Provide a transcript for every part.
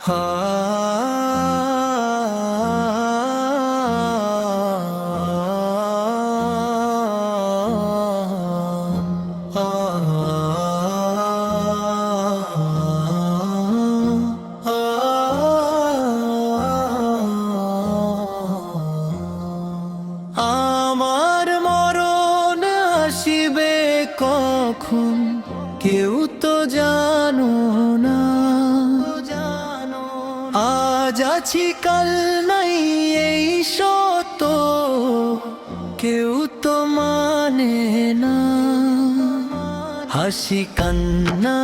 আমার মরণ আসিবে কখন? কেউ তো জানো। আজ আছি, কাল নাই এই সত। কেউ তো মানে না। হাসি, কান্না,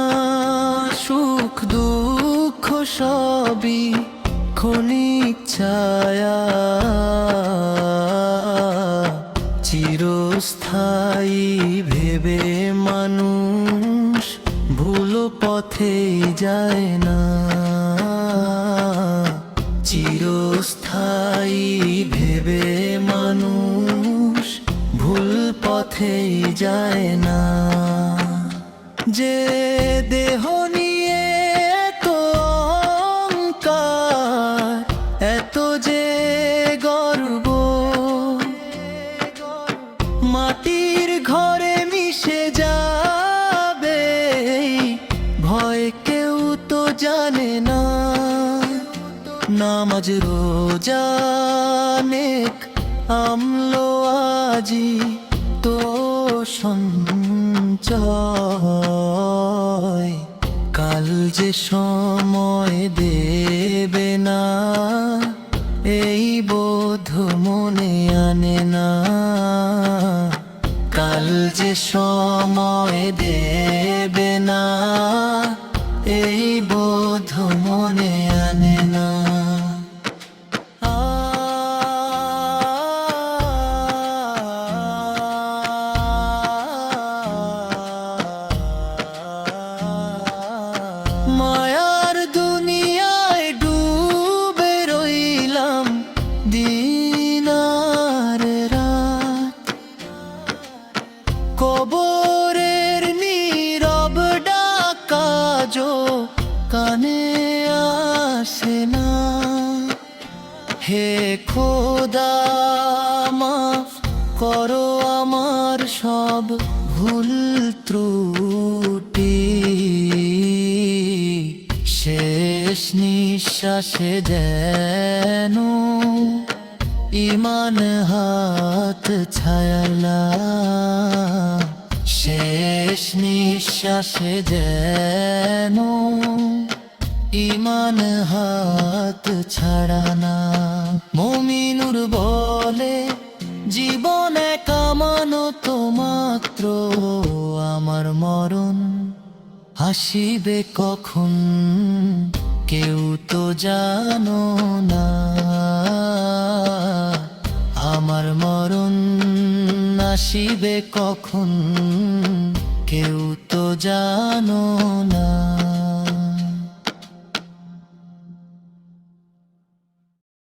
সুখ, দুঃখ সবই ক্ষণিক ছায়া। চিরস্থায়ী ভেবে মানুষ ভুল পথে যায় না। ভুল পথে যায় না। যে দেহ নিয়ে এত এত যে গর্ব, মাটির ঘরে মিশে যাবে, ভয় কেউ তো জানে না। নামাজ রোজানেক আমলো আজি তো সঞ্চয়। কাল যে সময় দেবে না, এই বোধ মনে আনে না। কাল যে সময় দেবে না, এই বোধ মনে আনে হে খোদা, মাফ করো আমার সব ভুল ত্রুটি। শেষ নিঃশ্বাসে যেন ইমান হাত ছায়ালা। শেষ নিঃশ্বাসে যেন ইমান হাত ছাড়ানা। মমিনুর বলে জীবনে কামানো তো মাত্র আমার মরণ। হাসিবে কখন? কেউ তো জানো না। আমার মরণ আসিবে কখন? কেউ তো জানো না।